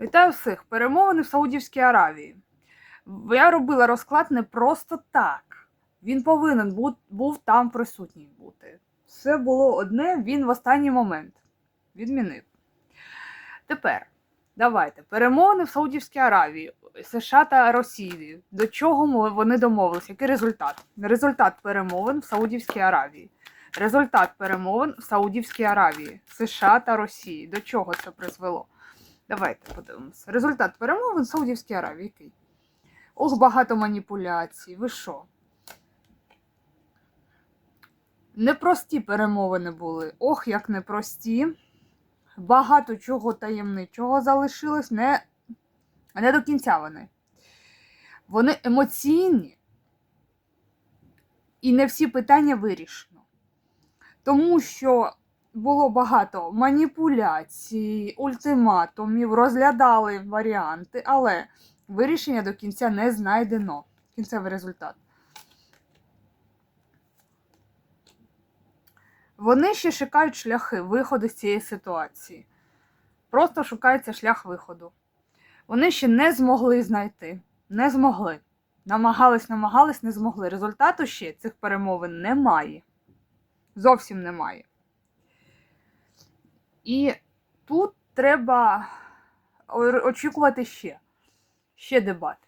Вітаю всіх! Перемовини в Саудівській Аравії. Я робила розклад не просто так. Він повинен бу- був там присутній бути. Все було одне, він в останній момент відмінив. Тепер давайте. Перемовини в Саудівській Аравії, США та Росії. До чого вони домовилися? Який результат? Результат перемовин в Саудівській Аравії. Результат перемовин в Саудівській Аравії, США та Росії. До чого це призвело? Давайте подивимося. Результат перемовин в Саудівській Аравії який? Ох, багато маніпуляцій. Ви що? Непрості перемовини були. Ох, як непрості. Багато чого таємничого залишилось. Не, не до кінця вони. Вони емоційні. І не всі питання вирішено. Тому що було багато маніпуляцій, ультиматумів, розглядали варіанти, але вирішення до кінця не знайдено. Кінцевий результат. Вони ще шукають шляхи виходу з цієї ситуації. Просто шукається шлях виходу. Вони ще не змогли знайти. Не змогли. Намагались, намагались, не змогли. Результату ще цих перемовин немає. Зовсім немає. І тут треба очікувати ще. Ще дебати.